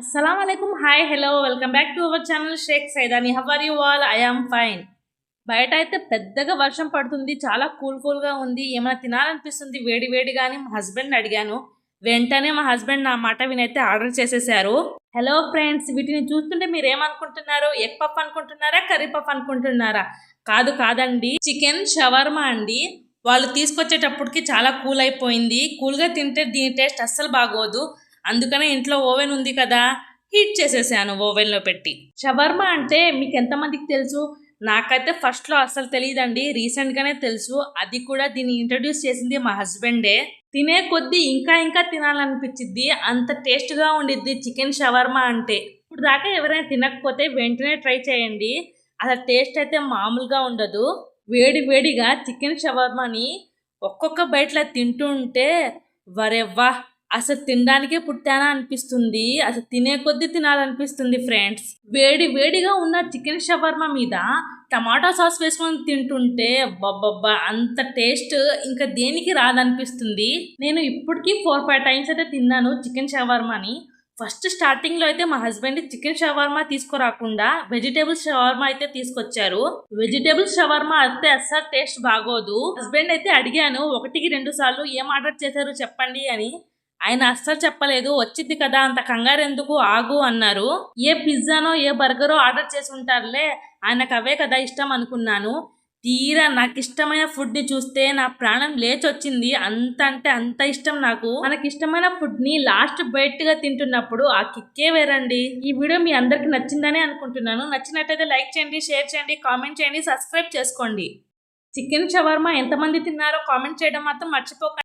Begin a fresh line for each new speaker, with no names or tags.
అస్సలం అయికం hi hello welcome back to our channel Shaik Saidani how are you all I am fine బయట అయితే పెద్దగా వర్షం పడుతుంది. చాలా కూల్ కూల్గా ఉంది. ఏమైనా తినాలనిపిస్తుంది? వేడి వేడిగాని మా హస్బెండ్ అడిగాను. వెంటనే మా హస్బెండ్ నా మాట వినైతే ఆర్డర్ చేసేసారు. హలో ఫ్రెండ్స్ వీటిని చూస్తుంటే మీరు ఏమనుకుంటున్నారు ఎగ్ పఫ్ అనుకుంటున్నారా? కర్రీ పఫ్ అనుకుంటున్నారా? కాదు కాదండి. చికెన్ షవర్మా అండి. వాళ్ళు తీసుకొచ్చేటప్పటికి చాలా కూల్ అయిపోయింది. కూల్గా తింటే దీని టేస్ట్ అస్సలు బాగోదు. అందుకనే ఇంట్లో ఓవెన్ ఉంది కదా హీట్ చేసేసాను ఓవెన్లో పెట్టి. షవర్మా అంటే మీకు ఎంతమందికి తెలుసు? నాకైతే ఫస్ట్లో అసలు తెలియదండి రీసెంట్గానే తెలుసు. అది కూడా దీన్ని ఇంట్రడ్యూస్ చేసింది మా హస్బెండే. తినే కొద్దీ ఇంకా ఇంకా తినాలనిపించిద్ది. అంత టేస్ట్గా ఉండిద్ది చికెన్ షవర్మా అంటే. ఇప్పుడు దాకా ఎవరైనా తినకపోతే వెంటనే ట్రై చేయండి. అసలు టేస్ట్ అయితే మామూలుగా ఉండదు. వేడి వేడిగా చికెన్ షవర్మాని ఒక్కొక్క బయటలో తింటూ ఉంటే వరెవ్వా అసలు తినడానికే పుట్టానా అనిపిస్తుంది. అసలు తినే కొద్దీ తినాలనిపిస్తుంది ఫ్రెండ్స్ వేడి వేడిగా ఉన్న చికెన్ షవర్మా మీద టమాటా సాస్ వేసుకొని తింటుంటే బొబ్బబ్బా అంత టేస్ట్ ఇంకా దేనికి రాదనిపిస్తుంది. నేను ఇప్పటికీ ఫోర్ ఫైవ్ టైమ్స్ అయితే తిన్నాను చికెన్ షవర్మాని ఫస్ట్ స్టార్టింగ్లో అయితే మా హస్బెండ్ చికెన్ షవర్మా తీసుకురాకుండా వెజిటేబుల్ షవర్మా అయితే తీసుకొచ్చారు. వెజిటేబుల్ షవర్మా అయితే అస్సలు టేస్ట్ బాగోదు. హస్బెండ్ అయితే అడిగాను ఒకటికి రెండు సార్లు ఏం ఆర్డర్ చేశారు చెప్పండి అని. ఆయన అస్సలు చెప్పలేదు వచ్చింది కదా అంత కంగారు ఎందుకు? ఆగు అన్నారు. ఏ పిజ్జానో ఏ బర్గరో ఆర్డర్ చేసి ఉంటారులే ఆయనకు అవే కదా ఇష్టం అనుకున్నాను. తీరా నాకు ఇష్టమైన ఫుడ్ని చూస్తే నా ప్రాణం లేచొచ్చింది. అంత అంటే అంత ఇష్టం నాకు. మనకి ఇష్టమైన ఫుడ్ని లాస్ట్ బైట్గా తింటున్నప్పుడు ఆ కిక్కే వేరండి. ఈ వీడియో మీ అందరికి నచ్చిందని అనుకుంటున్నాను. నచ్చినట్టయితే లైక్ చేయండి షేర్ చేయండి కామెంట్ చేయండి సబ్స్క్రైబ్ చేసుకోండి. చికెన్ షవర్మా ఎంతమంది తిన్నారో కామెంట్ చేయడం మాత్రం మర్చిపోకండి